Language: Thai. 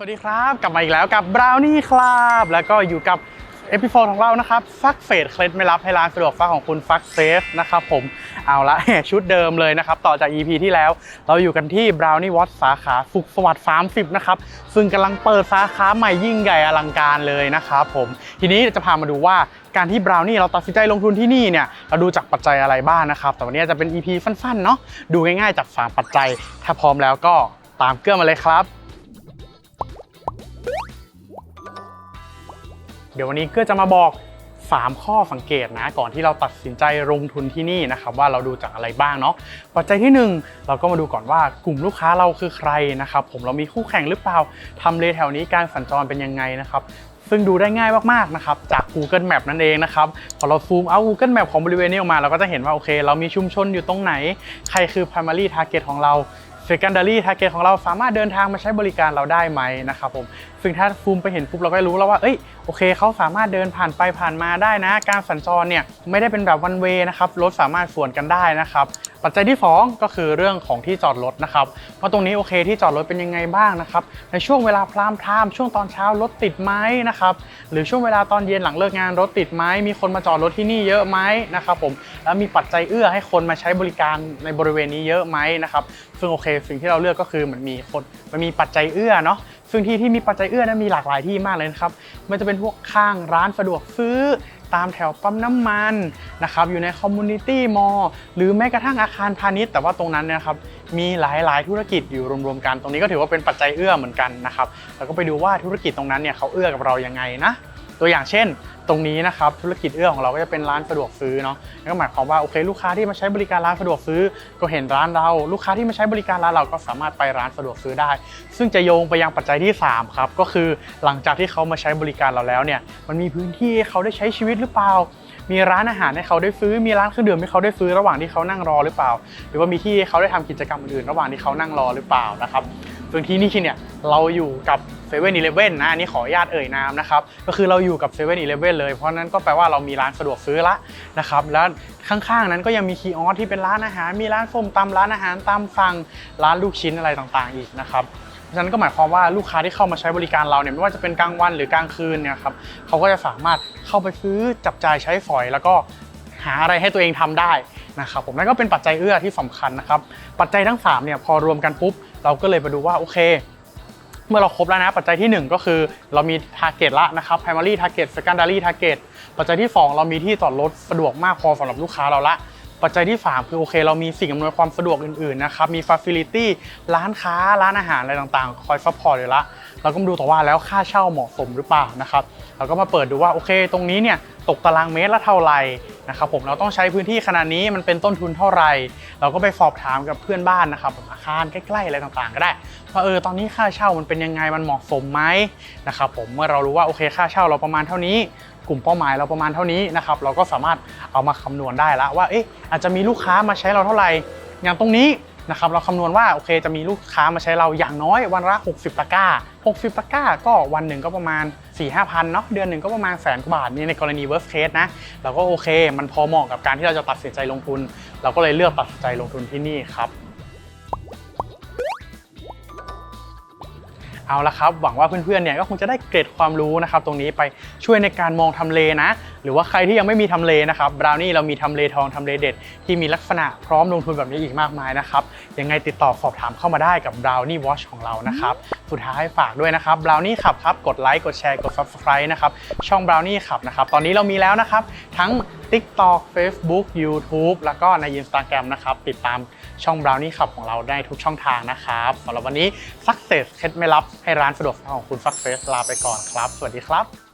สวัสดีครับ กลับมาอีกแล้วกับ Brownie ครับแล้วก็อยู่กับเอพิโซดของเรานะครับฟักเฟดเคล็ดไม่รับให้ร้านสะดวกฟักของคุณฟักเซฟนะครับผมเอาละชุดเดิมเลยนะครับ ต่อจาก EP ที่แล้ว เราอยู่กันที่ Brownie w a t สาขาสุขสวัสดิ์30 นะครับ ซึ่งกำลังเปิดสาขาใหม่ยิ่งใหญ่อลังการเลยนะครับผมทีนี้จะพามาดูว่าการที่ Brownie เราตัดสินใจลงทุนที่นี่เนี่ยเราดูจากปัจจัยอะไรบ้างนะครับ แต่วันนี้จะเป็น EP สั้นๆเนาะดูง่ายๆจากสามปัจจัย ถ้าพร้อมแล้วก็ตามเกลือมาเลยครับ เดี๋ยววันนี้ก็จะมาบอก 3 ข้อสังเกตนะก่อนที่เราตัดสินใจลงทุนที่นี่นะครับว่าเราดูจากอะไรบ้างเนาะปัจจัยที่ 1 เราก็มาดูก่อนว่ากลุ่มลูกค้าเราคือใครนะครับผมเรามีคู่แข่งหรือเปล่าทำเลแถวนี้การสัญจรเป็นยังไงนะครับซึ่งดูได้ง่ายมากๆนะครับจาก Google Map นั่นเองนะครับพอเราซูมเอา Google Map ของบริเวณนี้ออกมาเราก็จะเห็นว่าโอเค เรามีชุมชนอยู่ตรงไหน ใครคือ primary target ของเรา secondary target ของเราสามารถเดินทางมาใช้บริการเราได้ไหมนะครับผมซึ่งถ้าซูมไปเห็นปุ๊บเราก็รู้แล้วว่าเอ้ยโอเคเขาสามารถเดินผ่านไปผ่านมาได้นะ การสัญจรเนี่ยไม่ได้เป็นแบบ one way นะครับรถสามารถสวนกันได้นะครับปัจจัยที่ 2 ก็คือเรื่องของที่จอดรถนะครับว่าตรงนี้โอเคที่จอดรถเป็นยังไงบ้างนะครับในช่วงเวลาพรามไทม์ช่วงตอนเช้ารถติดไหมนะครับหรือช่วงเวลาตอนเย็นหลังเลิกงานรถติดไหมมีคนมาจอดรถที่นี่เยอะไหมนะครับผมแล้วมีปัจจัยเอื้อให้คนมาใช้บริการในบริเวณนี้เยอะไหมนะครับซึ่งโอเคสิ่งที่เราเลือกก็คือมันมีคนมันมีปัจจัยเอื้อเนาะ ซึ่งที่ที่มีปัจจัยเอื้อนั้นมีหลากหลายที่มากเลยนะครับมันจะเป็นพวกข้างร้านสะดวกซื้อตามแถวปั๊มน้ำมันนะครับอยู่ในคอมมูนิตี้มอลล์หรือแม้กระทั่งอาคารพาณิชย์แต่ว่าตรงนั้นนยนะครับมีหลายๆ ธุรกิจอยู่รวมๆกัน ตรงนี้ก็ถือว่าเป็นปัจจัยเอื้อเหมือนกันนะครับแล้วก็ไปดูว่าธุรกิจตรงนั้นเนี่ยเขาเอื้อกับเรายังไงนะ ตัวอย่างเช่น ตรงนี้นะครับธุรกิจเอื้อของเราก็จะเป็นร้านสะดวกซื้อเนาะนั่นก็หมายความว่าโอเคลูกค้าที่มาใช้บริการร้านสะดวกซื้อ ก็เห็นร้านเราลูกค้าที่มาใช้บริการร้านเราก็สามารถไปร้านสะดวกซื้อได้ ซึ่งจะโยงไปยังปัจจัยที่ 3 ครับ ก็คือหลังจากที่เขามาใช้บริการเราแล้วเนี่ยมันมีพื้นที่เขาได้ใช้ชีวิตหรือเปล่ามีร้านอาหารให้เขาได้ซื้อ มีร้านเครื่องดื่มให้เขาได้ซื้อระหว่างที่เขานั่งรอหรือเปล่า หรือว่ามีที่เขาได้ทำกิจกรรมอื่นๆระหว่างที่เขานั่งรอหรือเปล่านะครับ ซึ่งที่นี่เนี่ยเราอยู่กับเซเว่นอีเลฟเว่นนะอันนี้ขออนุญาตเอ่ยนามนะครับก็คือเราอยู่กับเซเว่นอีเลฟเว่นเลย เพราะนั้นก็แปลว่าเรามีร้านสะดวกซื้อละนะครับแล้วข้างๆนั้นก็ยังมีคีออสที่เป็นร้านอาหาร มีร้านส้มตำร้านอาหารตามสั่งร้านลูกชิ้นอะไรต่างๆ อีกนะครับเพราะฉะนั้นก็หมายความว่าลูกค้าที่เข้ามาใช้บริการเราเนี่ยไม่ว่าจะเป็นกลางวันหรือกลางคืนเนี่ยครับเขาก็จะสามารถเข้าไปซื้อจับจ่ายใช้สอย แล้วก็หาอะไรให้ตัวเองทำได้ นะครับผมนั่นก็เป็นปัจจัยเอื้อที่สำคัญนะครับ ปัจจัยทั้ง3เนี่ยพอรวมกันปุ๊บเราก็เลยไปดูว่าโอเค เมื่อเราครบแล้วนะ ปัจจัยที่ 1 ก็คือเรามี target ละนะครับ primary target secondary target ปัจจัยที่ 2 เรามีที่จอดรถสะดวกมากพอสำหรับลูกค้าเราละปัจจัยที่ 3 คือโอเค เรามีสิ่งอำนวยความสะดวกอื่นๆนะครับมี facility ร้านค้า ร้านอาหารอะไรต่างๆ คอยซัพพอร์ตอยู่ละเราก็มาดูต่อว่าแล้วค่าเช่าเหมาะสมหรือเปล่านะครับเราก็มาเปิดดูว่าโอเค ตรงนี้เนี่ยตกตารางเมตรละเท่าไหร่ นะครับผมเราต้องใช้พื้นที่ขนาดนี้มันเป็นต้นทุนเท่าไหร่ เราก็ไปสอบถามกับเพื่อนบ้านนะครับอาคารใกล้ๆอะไรต่างๆ ก็ได้ว่าเออตอนนี้ค่าเช่ามันเป็นยังไงมันเหมาะสมไหมนะครับผมเมื่อเรารู้ว่าโอเคค่าเช่าเราประมาณเท่านี้ กลุ่มเป้าหมายเราประมาณเท่านี้นะครับเราก็สามารถเอามาคำนวณได้แล้วว่าเอ๊ะอาจจะมีลูกค้ามาใช้เราเท่าไหร่อย่างตรงนี้ นะครับเราคำนวณว่าโอเคจะมีลูกค้ามาใช้เราอย่างน้อยวันละ 60 ตะกร้า 60 ตะกร้าก็วันหนึ่งก็ประมาณ 4 5 0 0 0เนาะเดือนหนึ่งก็ประมาณแสนกว่าบาทนี่ในกรณี worst case นะเราก็โอเค มันพอเหมาะกับการที่เราจะตัดสินใจลงทุน เราก็เลยเลือกตัดสินใจลงทุนที่นี่ครับเอาละครับหวังว่าเพื่อนๆเนี่ยก็คงจะได้เกร็ดความรู้นะครับตรงนี้ไปช่วยในการมองทำเลนะหรือว่าใครที่ยังไม่มีทำเลนะครับบราวนี่เรามีทำเลทองทำเลเด็ด ที่มีลักษณะพร้อมลงทุนแบบนี้อีกมากมายนะครับยังไงติดต่อสอบถามเข้ามาได้กับ Brownie Watch ของเรานะครับสุดท้ายฝากด้วยนะครับ Brownie ขับครับกดไลค์กดแชร์กด Subscribe นะครับช่อง Brownie ขับนะครับตอนนี้เรามีแล้วนะครับทั้ง TikTok Facebook YouTube แล้วก็ใน Instagram นะครับติดตามช่อง Brownie ขับของเราได้ทุกช่องทางนะครับสำหรับวันนี้ Success เคล็ดไม่ลับให้ร้านสะดวกซื้อของคุณ Success ลาไปก่อนครับ สวัสดีครับ